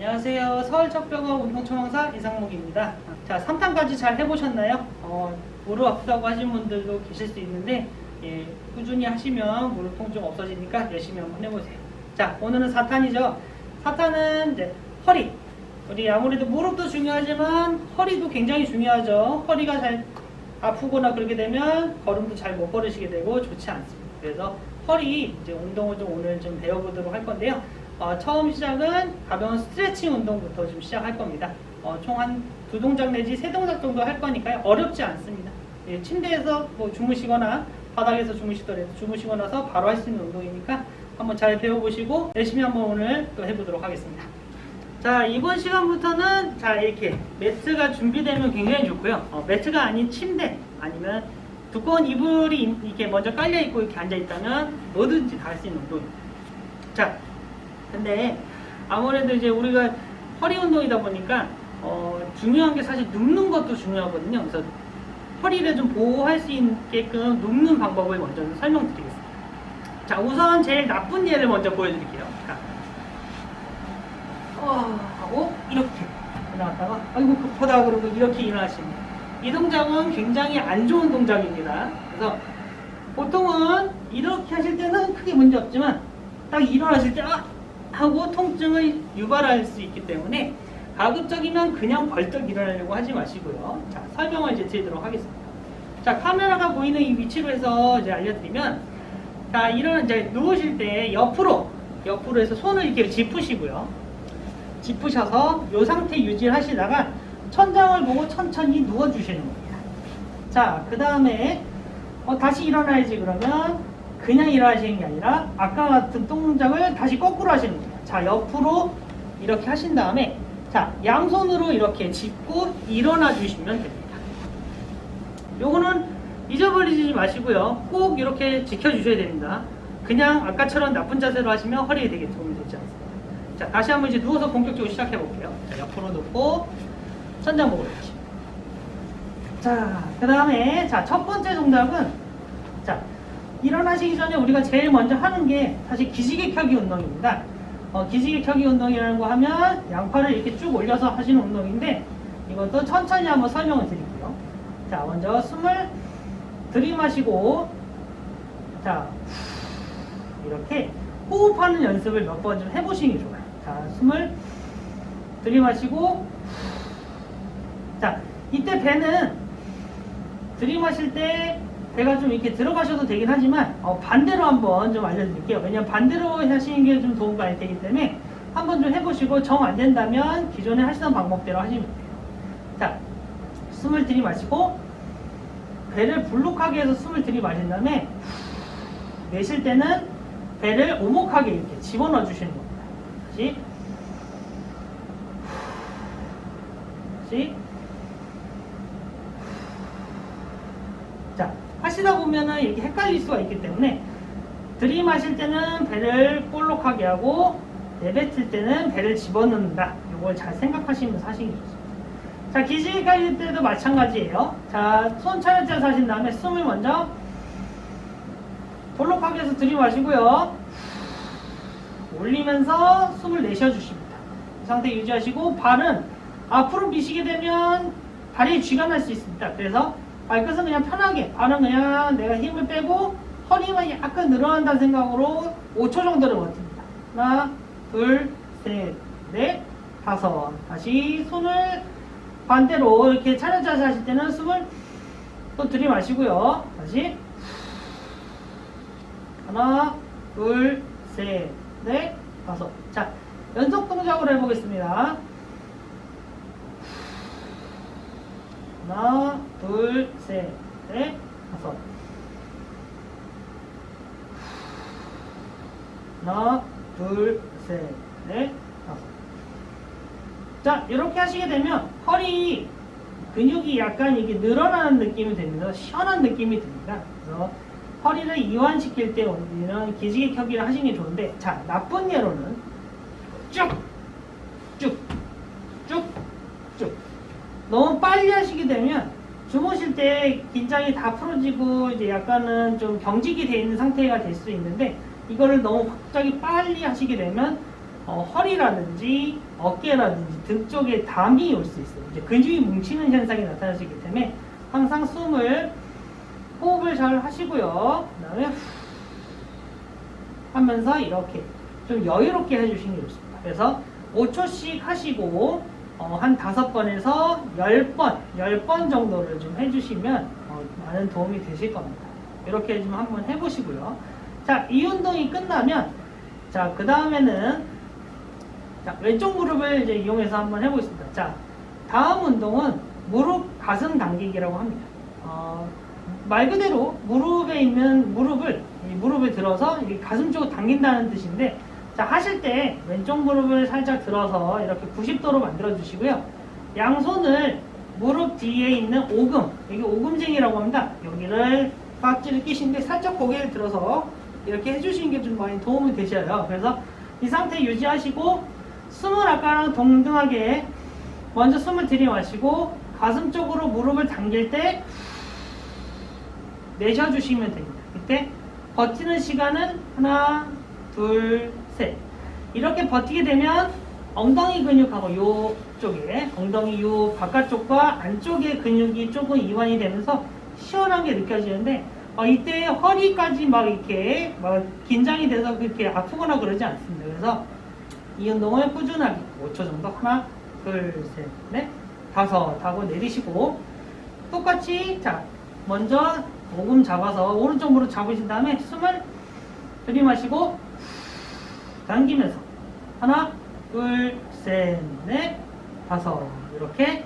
안녕하세요. 서울척병원 운동청원사 이상목입니다. 자, 3탄까지 잘 해보셨나요? 어, 무릎 아프다고 하신 분들도 계실 수 있는데 예, 꾸준히 하시면 무릎 통증 없어지니까 열심히 한번 해보세요. 자, 오늘은 4탄이죠. 4탄은 이제 허리. 우리 아무래도 무릎도 중요하지만 허리도 굉장히 중요하죠. 허리가 잘 아프거나 그렇게 되면 걸음도 잘 못 걸으시게 되고 좋지 않습니다. 그래서 허리 이제 운동을 좀 오늘 좀 배워보도록 할 건데요. 어, 처음 시작은 가벼운 스트레칭 운동부터 좀 시작할 겁니다. 어, 총 한 두 동작 내지 세 동작 정도 할 거니까요. 어렵지 않습니다. 예, 침대에서 뭐 주무시거나 바닥에서 주무시더라도 주무시고 나서 바로 할 수 있는 운동이니까 한번 잘 배워보시고 열심히 한번 오늘 또 해보도록 하겠습니다. 자 이번 시간부터는 자 이렇게 매트가 준비되면 굉장히 좋고요. 어, 매트가 아닌 침대 아니면 두꺼운 이불이 이- 이렇게 먼저 깔려 있고 이렇게 앉아 있다면 뭐든지 다 할 수 있는 운동입니다. 자 근데 아무래도 이제 우리가 허리 운동이다 보니까 어, 중요한 게 사실 눕는 것도 중요하거든요. 그래서 허리를 좀 보호할 수 있게끔 눕는 방법을 먼저 설명드리겠습니다. 자 우선 제일 나쁜 예를 먼저 보여드릴게요. 자, 어, 하고 이렇게 나왔다가 아이고 급하다 그러고 이렇게 일어나시는 이 동작은 굉장히 안 좋은 동작입니다. 그래서 보통은 이렇게 하실 때는 크게 문제 없지만 딱 일어나실 때 아! 하고 통증을 유발할 수 있기 때문에 가급적이면 그냥 벌떡 일어나려고 하지 마시고요. 자 설명을 이제 드리도록 하겠습니다. 자 카메라가 보이는 이 위치로 해서 이제 알려드리면 자 일어나 이제 누우실 때 옆으로 옆으로 해서 손을 이렇게 짚으시고요. 짚으셔서 이 상태 유지하시다가 천장을 보고 천천히 누워주시는 겁니다. 자, 그 다음에 어, 다시 일어나야지 그러면 그냥 일어나시는 게 아니라 아까 같은 동작을 다시 거꾸로 하시는 거예요. 자, 옆으로 이렇게 하신 다음에 자, 양손으로 이렇게 짚고 일어나 주시면 됩니다. 요거는 잊어버리지 마시고요. 꼭 이렇게 지켜주셔야 됩니다. 그냥 아까처럼 나쁜 자세로 하시면 허리에 되게 도움이 되지 않습니다. 자, 다시 한번 이제 누워서 본격적으로 시작해 볼게요. 자, 옆으로 눕고 천장 보고 이렇게. 자, 그 다음에 자, 첫 번째 동작은 자, 일어나시기 전에 우리가 제일 먼저 하는 게 사실 기지개 켜기 운동입니다. 어, 기지개 켜기 운동이라는 거 하면 양팔을 이렇게 쭉 올려서 하시는 운동인데 이것도 천천히 한번 설명을 드릴게요. 자, 먼저 숨을 들이마시고 자, 이렇게 호흡하는 연습을 몇 번 좀 해보시는 게 좋아요. 자, 숨을 들이마시고, 자, 이때 배는 들이마실 때 배가 좀 이렇게 들어가셔도 되긴 하지만, 어, 반대로 한번 좀 알려드릴게요. 왜냐면 반대로 하시는 게 좀 도움 많이 되기 때문에 한번 좀 해보시고 정 안 된다면 기존에 하시던 방법대로 하시면 돼요. 자, 숨을 들이마시고, 배를 불룩하게 해서 숨을 들이마신 다음에, 내쉴 때는 배를 오목하게 이렇게 집어넣어 주시는 겁니다. 다시. 다시. 자, 하시다 보면은 이렇게 헷갈릴 수가 있기 때문에 들이마실 때는 배를 볼록하게 하고 내뱉을 때는 배를 집어넣는다. 이걸 잘 생각하시면서 하시는 게 좋습니다. 자, 기지개 깔릴 때도 마찬가지예요. 자, 손 차렷해서 하신 다음에 숨을 먼저 볼록하게 해서 들이마시고요. 올리면서 숨을 내쉬어주십니다. 이 상태 유지하시고 발은 앞으로 미시게 되면 다리에 쥐가 날 수 있습니다. 그래서 발끝은 그냥 편하게 발은 그냥 내가 힘을 빼고 허리만 약간 늘어난다는 생각으로 5초 정도를 버팁니다. 하나, 둘, 셋, 넷, 다섯. 다시 손을 반대로 이렇게 차렷차렷 하실 때는 숨을 또 들이마시고요. 다시 하나, 둘, 셋, 넷, 다섯. 자, 연속 동작으로 해보겠습니다. 하나, 둘, 셋, 넷, 다섯. 하나, 둘, 셋, 넷, 다섯. 자, 이렇게 하시게 되면 허리 근육이 약간 이게 늘어나는 느낌이 됩니다. 시원한 느낌이 듭니다. 그래서 허리를 이완시킬 때 우리는 기지개 켜기를 하시는 게 좋은데, 자, 나쁜 예로는 쭉, 쭉, 쭉, 쭉. 너무 빨리 하시게 되면 주무실 때 긴장이 다 풀어지고 이제 약간은 좀 경직이 돼 있는 상태가 될 수 있는데 이거를 너무 갑자기 빨리 하시게 되면 어, 허리라든지 어깨라든지 등 쪽에 담이 올 수 있어요. 이제 근육이 뭉치는 현상이 있기 때문에 항상 숨을 호흡을 잘 하시고요. 그 다음에 하면서 이렇게 좀 여유롭게 해주시는 게 좋습니다. 그래서 5초씩 하시고 어, 한 5번에서 10번, 10번 정도를 좀 해주시면 어, 많은 도움이 되실 겁니다. 이렇게 좀 한번 해보시고요. 자, 이 운동이 끝나면 자, 그 다음에는 자, 왼쪽 무릎을 이제 이용해서 한번 해보겠습니다. 자, 다음 운동은 무릎 가슴 당기기라고 합니다. 어, 말 그대로 무릎에 있는 무릎을 이 무릎을 들어서 이 가슴 쪽으로 당긴다는 뜻인데 자 하실 때 왼쪽 무릎을 살짝 들어서 이렇게 90도로 만들어 주시고요. 양손을 무릎 뒤에 있는 오금 여기 오금쟁이라고 합니다. 여기를 깍지를 끼시는데 살짝 고개를 들어서 이렇게 해주시는 게 좀 많이 도움이 되셔요. 그래서 이 상태 유지하시고 숨을 아까랑 동등하게 먼저 숨을 들이마시고 가슴 쪽으로 무릎을 당길 때 내쉬어주시면 됩니다. 이때 버티는 시간은 하나, 둘, 셋. 이렇게 버티게 되면 엉덩이 근육하고 요 쪽에 엉덩이 요 바깥쪽과 안쪽의 근육이 조금 이완이 되면서 시원한 게 느껴지는데 어, 이때 허리까지 막 이렇게 막 긴장이 돼서 그렇게 아프거나 그러지 않습니다. 그래서 이 운동을 꾸준하게 5초 정도 하나, 둘, 셋, 넷, 다섯 하고 내리시고 똑같이 자 먼저 오금 잡아서 오른쪽 무릎 잡으신 다음에 숨을 들이마시고 당기면서 하나 둘 셋 넷 다섯 이렇게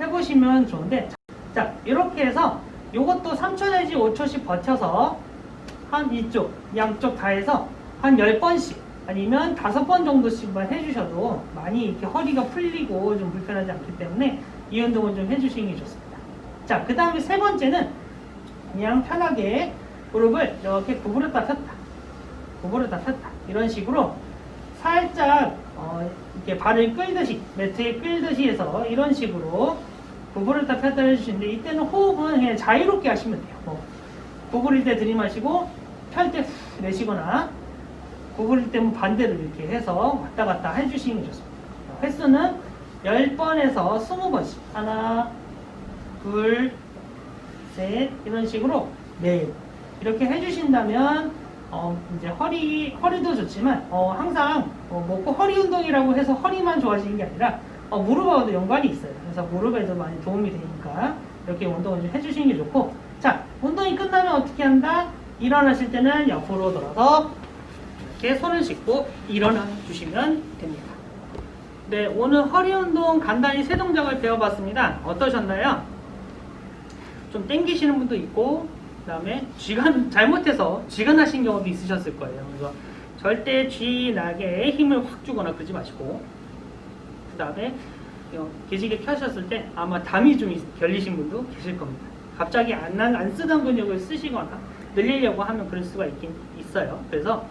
해보시면 좋은데 자 이렇게 해서 요것도 3초 내지 5초씩 버텨서 한 이쪽 양쪽 다 해서 한 10번씩 아니면 5번 정도씩만 해주셔도 많이 이렇게 허리가 풀리고 좀 불편하지 않기 때문에 이 운동을 좀 해주시는 게 좋습니다. 자, 그 다음에 세 번째는 그냥 편하게 무릎을 이렇게 구부렸다 폈다. 구부렸다 폈다. 이런 식으로 살짝 어, 이렇게 발을 끌듯이 매트에 끌듯이 해서 이런 식으로 구부렸다 폈다 해주시는데 이때는 호흡은 그냥 자유롭게 하시면 돼요. 뭐 구부릴 때 들이마시고 펼 때 내쉬거나 구부릴 때는 반대로 이렇게 해서 왔다 갔다 해주시는 게 좋습니다. 횟수는 10번에서 20번씩 하나 둘, 셋 이런 식으로 네 이렇게 해주신다면 어, 이제 허리 허리도 좋지만 어, 항상 어, 뭐꼭 허리 운동이라고 해서 허리만 좋아지는 게 아니라 어, 무릎하고도 연관이 있어요. 그래서 무릎에도 많이 도움이 되니까 이렇게 운동을 좀 해주시는 게 좋고 자 운동이 끝나면 어떻게 한다? 일어나실 때는 옆으로 돌아서 이렇게 손을 씻고 일어나 주시면 됩니다. 네, 오늘 허리 운동 간단히 세 동작을 배워봤습니다. 어떠셨나요? 좀 땡기시는 분도 있고 그다음에 쥐가 잘못해서 쥐가 나신 경우도 있으셨을 거예요. 그래서 절대 쥐 나게 힘을 확 주거나 그러지 마시고 그다음에 어, 기지개 켜셨을 때 아마 담이 좀 있- 결리신 분도 계실 겁니다. 갑자기 안, 난- 안 쓰던 근육을 쓰시거나 늘리려고 하면 그럴 수가 있긴 있어요. 그래서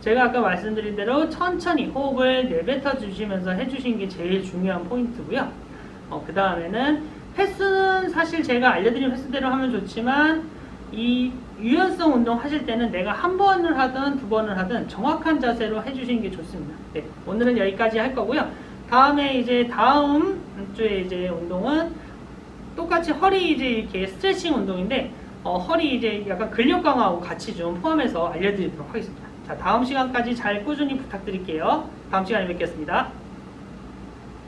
제가 아까 말씀드린 대로 천천히 호흡을 내뱉어 주시면서 해주시는 게 제일 중요한 포인트고요. 그 다음에는 횟수는 사실 제가 알려드린 횟수대로 하면 좋지만 이 유연성 운동 하실 때는 내가 한 번을 하든 두 번을 하든 정확한 자세로 해주시는 게 좋습니다. 네, 오늘은 여기까지 할 거고요. 다음에 이제 다음 주에 이제 운동은 똑같이 허리 이제 이렇게 스트레칭 운동인데 어, 허리 이제 약간 근력 강화하고 같이 좀 포함해서 알려드리도록 하겠습니다. 자, 다음 시간까지 잘 꾸준히 부탁드릴게요. 다음 시간에 뵙겠습니다.